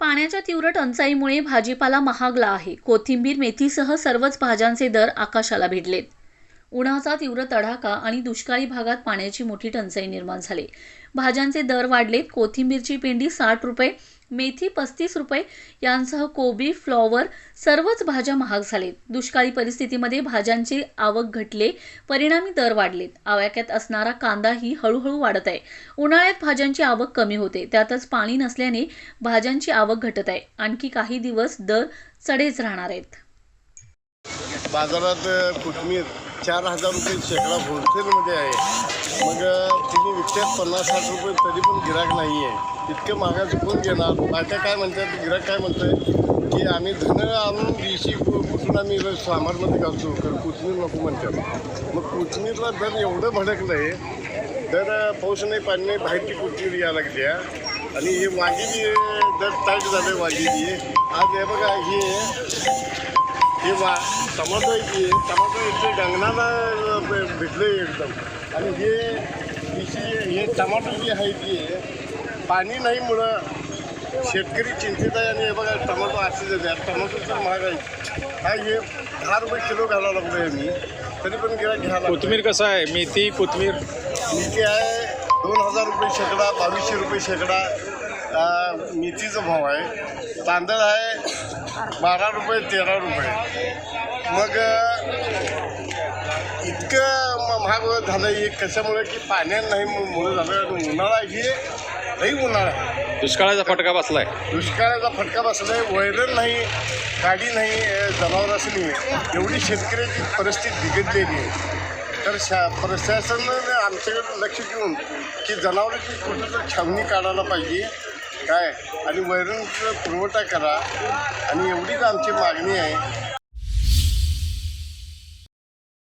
पाण्याच्या तीव्र टंचाईमुळे भाजीपाला महागला आहे. कोथिंबीर मेथीसह सर्वच भाज्यांचे दर आकाशाला भिडलेत उन्हाचा तीव्र तडाखा आणि दुष्काळी भागात पाण्याची मोठी टंचाई निर्माण झाली. भाज्यांचे दर वाढलेत कोथिंबीरची पेंडी साठ रुपये मेथी पस्तीस रुपये यांसह कोबी फ्लॉवर सर्वच भाज्या महाग झालेत. दुष्काळी परिस्थितीमध्ये भाज्यांची आवक घटले. परिणामी दर वाढलेत. आवाक्यात असणारा कांदाही हळूहळू वाढत आहे. उन्हाळ्यात भाज्यांची आवक कमी होते. त्यातच पाणी नसल्याने भाज्यांची आवक घटत आहे. आणखी काही दिवस दर चढेच राहणार आहेत. बाजारात कोथिंबीर चार हजार रुपये शेकडा होलसेलमध्ये आहे. मग तुम्ही विकतात पन्नास साठ रुपये तरी पण गिराक नाही आहे इतकं महागाचं कोण घेणार. बायका काय म्हणतात गिराक काय म्हणतंय? की आम्ही धनं आणून दिवशी कु- कुठून आम्ही सामारमध्ये घालतो. तर नको म्हणतात. मग कोथिंबीरला दर एवढं भडकलं आहे दर पाऊस नाही पाणी नाही बाहेरची कोथिंबीर यायला लागली आहे. आणि हे वांगी बी दर टाईट झालं वांगी बी. आज हे बघा हे हे वा टमाटो आहे की टमाटो इथे गंगनाला भेटले एकदम. आणि हे हिची हे टमाटो जे आहे की पाणी नाही मुळं. शेतकरी चिंतित आहे आणि हे बघा टमाटो असेच आहे टमाटो तर महाग आहे. हा हे दहा रुपये किलो घालावं लागलो आहे मी तरी पण गिरा घ्यायला कोथिंबीर कसं आहे? मेथी कोथिंबीर? मेथी आहे दोन हजार रुपये शेकडा बावीसशे रुपये शेकडा. मेथीचा भाव आहे. तांदळ आहे बारा रुपये तेरा रुपये. मग म- महाग झालं हे कशामुळे की पाण्यात नाही मुळे झालं. आणि उन्हाळा ही लई उन्हाळा आहे. दुष्काळाचा फटका बसलाय. दुष्काळाचा फटका बसला आहे वैरण नाही गाडी नाही जनावरांनी एवढी शेतकऱ्याची परिस्थिती बिघडलेली आहे. तर शा प्रशासनाने आमच्याकडे लक्ष देऊन की जनावरांची कुठं तर छावणी काढायला पाहिजे. काय? आणि वैरणचा पुरवठा करा. आणि एवढीच आमची मागणी आहे.